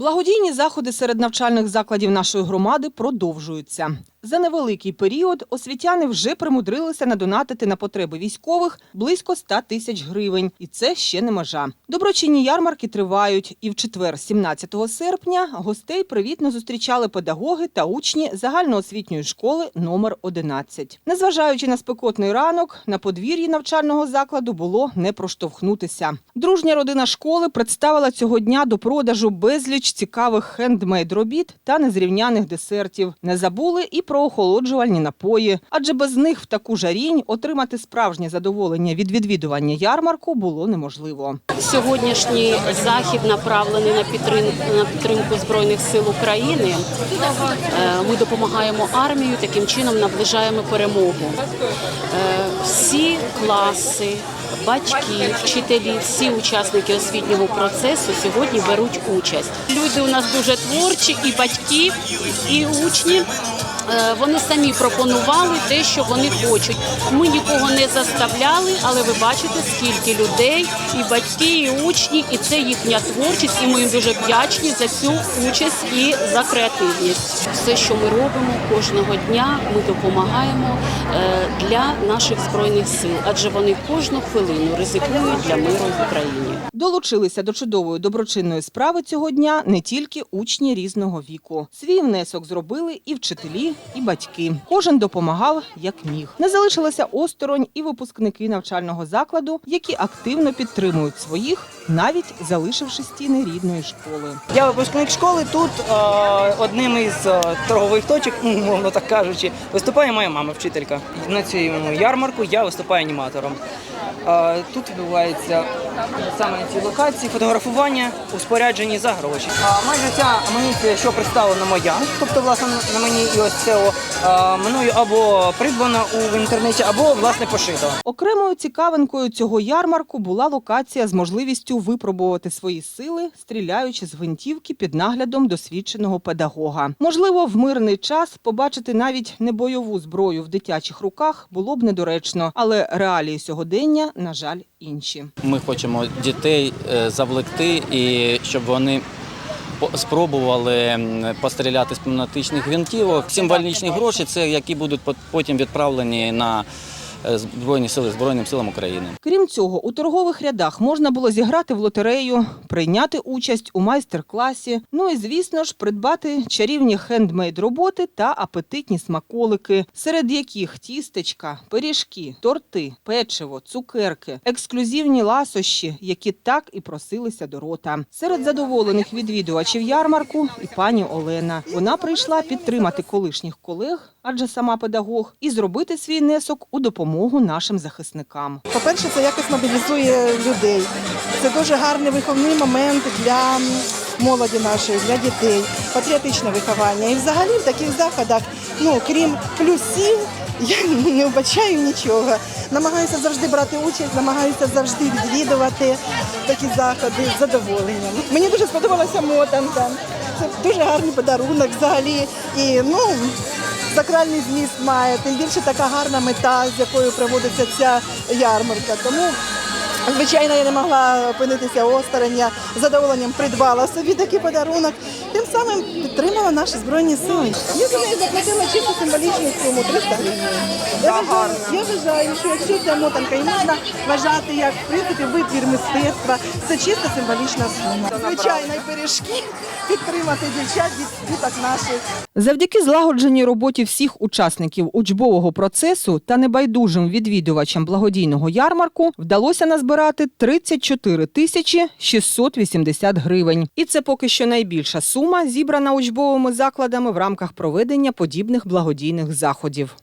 Благодійні заходи серед навчальних закладів нашої громади продовжуються. За невеликий період освітяни вже примудрилися надонатити на потреби військових близько 100 тисяч гривень. І це ще не межа. Доброчинні ярмарки тривають. І в четвер, 17 серпня, гостей привітно зустрічали педагоги та учні загальноосвітньої школи номер 11. Незважаючи на спекотний ранок, на подвір'ї навчального закладу було не проштовхнутися. Дружня родина школи представила цього дня до продажу безліч цікавих хендмейд-робіт та незрівняних десертів. Не забули і про охолоджувальні напої, адже без них в таку жарінь отримати справжнє задоволення від відвідування ярмарку було неможливо. Сьогоднішній захід направлений на підтримку, на підтримку збройних сил України. Е, Ми допомагаємо армію, таким чином наближаємо перемогу. Е, Всі класи, батьки, вчителі, всі учасники освітнього процесу сьогодні беруть участь. Люди у нас дуже творчі, і батьки, і учні. Е, Вони самі пропонували те, що вони хочуть. Ми нікого не заставляли, але ви бачите, скільки людей, і батьки, і учні, і це їхня творчість. І ми їм дуже вдячні за цю участь і за креативність. Все, що ми робимо кожного дня, ми допомагаємо е, для наших збройних сил, адже вони кожну хвилину ризикують для миру в Україні. Долучилися до чудової доброчинної справи цього дня не тільки учні різного віку. Свій внесок зробили і вчителі, і батьки. Кожен допомагав як міг. Не залишилися осторонь і випускники навчального закладу, які активно підтримують своїх, навіть залишивши стіни рідної школи. Я випускник школи. Тут е, одним із е, торгових точок, ну, мовно так кажучи, виступає моя мама, вчителька. На цьому ярмарку я виступаю аніматором. Тут відбувається саме цій локації фотографування у спорядженні за гроші. А майже ця амуніція, що представлена моя, тобто власне на мені і ось це мною або придбана у інтернеті, або власне пошито. Окремою цікавинкою цього ярмарку була локація з можливістю випробувати свої сили, стріляючи з гвинтівки під наглядом досвідченого педагога. Можливо, в мирний час побачити навіть небойову зброю в дитячих руках було б недоречно, але реалії сьогодення, на жаль, інші. Ми хочемо дітей е, завлекти і щоб вони спробували постріляти з пневматичних гвинтівок. Символічні гроші це які будуть пот- потім відправлені на Збройні сили Збройним силам України. Крім цього, у торгових рядах можна було зіграти в лотерею, прийняти участь у майстер-класі. Ну і звісно ж, придбати чарівні хендмейд-роботи та апетитні смаколики, серед яких тістечка, пиріжки, торти, печиво, цукерки, ексклюзивні ласощі, які так і просилися до рота. Серед задоволених відвідувачів ярмарку і пані Олена. Вона прийшла підтримати колишніх колег, адже сама педагог, і зробити свій внесок у допомогу нашим захисникам. По-перше, це якось мобілізує людей. Це дуже гарний виховний момент для молоді нашої, для дітей, патріотичне виховання. І взагалі в таких заходах, ну крім плюсів, я не вбачаю нічого. Намагаюся завжди брати участь, намагаюся завжди відвідувати такі заходи з задоволенням. Мені дуже сподобалася мотанка. Це дуже гарний подарунок взагалі. І ну сакральний зміст має, тим більше така гарна мета, з якою проводиться ця ярмарка. Тому, звичайно, я не могла опинитися осторонь. Задоволенням придбала собі такий подарунок. Самим підтримала наші збройні сили. Я за неї заплатила чисто символічну суму 300 гривень. Я вважаю, я вважаю, що якщо ця мотанка і можна вважати як в принципі витвір мистецтва, це чисто символічна сума. Звичайно, і пиріжки підтримати дівчат, діток наших. Завдяки злагодженій роботі всіх учасників учбового процесу та небайдужим відвідувачам благодійного ярмарку вдалося назбирати 34 тисячі 680 гривень. І це поки що найбільша сума, зібрана учбовими закладами в рамках проведення подібних благодійних заходів.